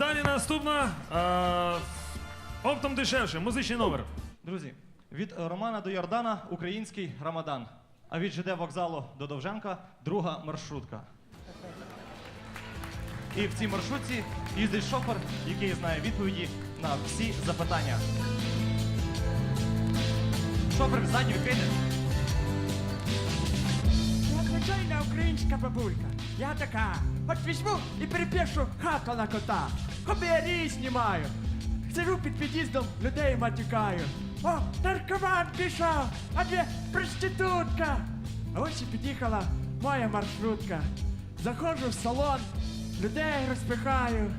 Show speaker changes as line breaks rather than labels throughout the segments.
Далі наступна. А, оптом дешевше, музичний номер.
Друзі, від е, Романа до Йордана український Рамадан. А від ЖД вокзалу до Довженка друга маршрутка. І в цій маршрутці їздить шофер, який знає відповіді на всі запитання. Шофер ззаді відкрите.
Я звичайна українська бабулька. Я така. От візьму і перепишу хату на кота. Хобері знімаю. Сижу під під'їздом, людей матюкаю. О, наркоман пішов, а де проститутка. А ось і під'їхала моя маршрутка. Заходжу в салон, людей розпихаю.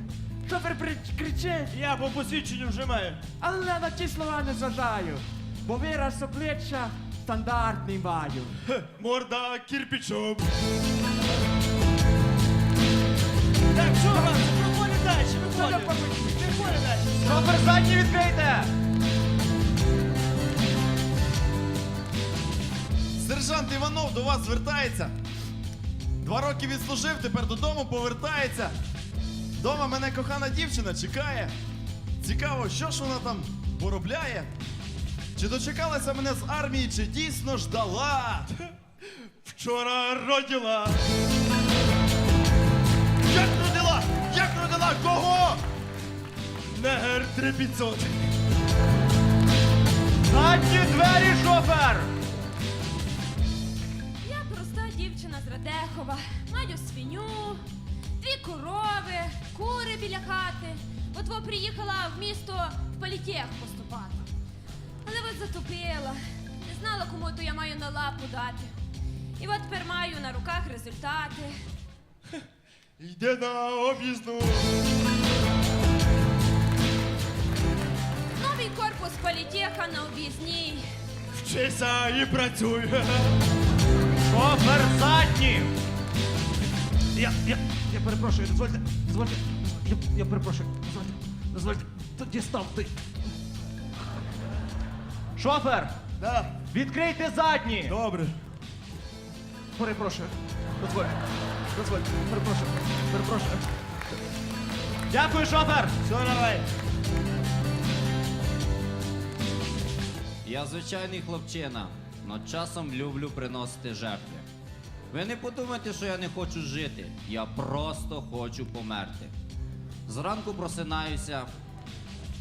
Шофер кричить,
Я по посвідченню вже маю.
але на ті слова не зважаю. Бо вираз обличчя стандартний маю.
Морда кирпичом.
Шофер задній відкрийте!
Сержант Іванов до вас звертається. Два роки відслужив, тепер додому повертається. Дома мене кохана дівчина чекає. Цікаво, що ж вона там поробляє? Чи дочекалася мене з армії, чи дійсно ждала?
Вчора родила.
Як родила? Як родила? Кого?
Негер 3500.
Задні двері, шофер!
Я проста дівчина з Радехова. Маю свиню, дві корови, кури біля хати. От во приїхала в місто в політех поступати. Але от затопила. Не знала, кому то я маю на лапу дати. І от тепер маю на руках результати.
Йде на об'їзну.
Корпус політеха на об'їзній.
Вчися і працюй.
Шофер задній!
Я, я, я перепрошую, дозвольте, дозвольте, я, я перепрошую, дозвольте, дозвольте, тоді ставте.
Шофер!
Да,
Відкрийте задні!
добре.
Перепрошую, дозвольте, дозвольте, перепрошую, перепрошую.
Дякую, шофер!
Все, давай.
Я звичайний хлопчина, но часом люблю приносити жертви. Ви не подумайте, що я не хочу жити. Я просто хочу померти. Зранку просинаюся,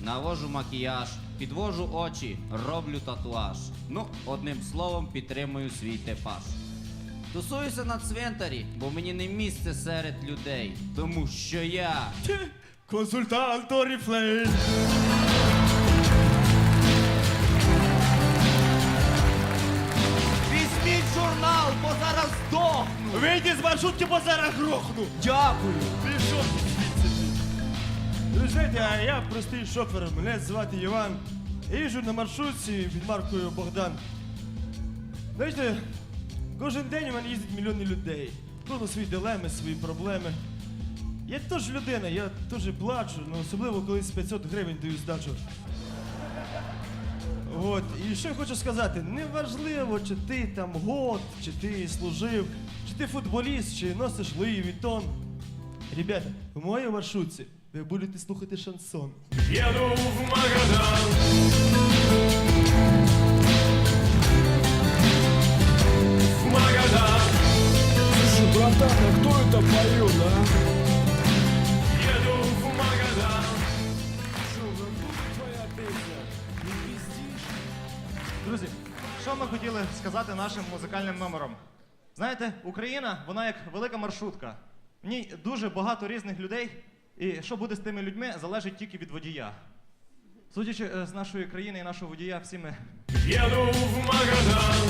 навожу макіяж, підвожу очі, роблю татуаж. Ну, одним словом, підтримую свій типаж. Тусуюся на цвинтарі, бо мені не місце серед людей, тому що я.
Консультант Оріфлейм.
Зараз здохну!
Вийди з маршрутки, бо зараз грохну.
Дякую!
Пішов ти звідси. Ви а я простий шофер, мене звати Іван. Я їжджу на маршрутці під маркою Богдан. Знаєте, кожен день у мене їздять мільйони людей. Кожен свої дилеми, свої проблеми. Я теж людина, я теж плачу, ну особливо коли з 500 гривень даю здачу. І що я хочу сказати, неважливо, чи ти там год, чи ти служив, чи ти футболіст, чи носиш Луї Вітон. Ребята, в моїй маршрутці ви будете слухати шансон.
Еду в Магадан. В Магадан.
Слушай, братан, а кто это поет, а?
Ми хотіли сказати нашим музикальним номером? Знаєте, Україна, вона як велика маршрутка. В ній дуже багато різних людей, і що буде з тими людьми, залежить тільки від водія. Судячи е, з нашої країни і нашого водія, всі ми
Еду в Магадан.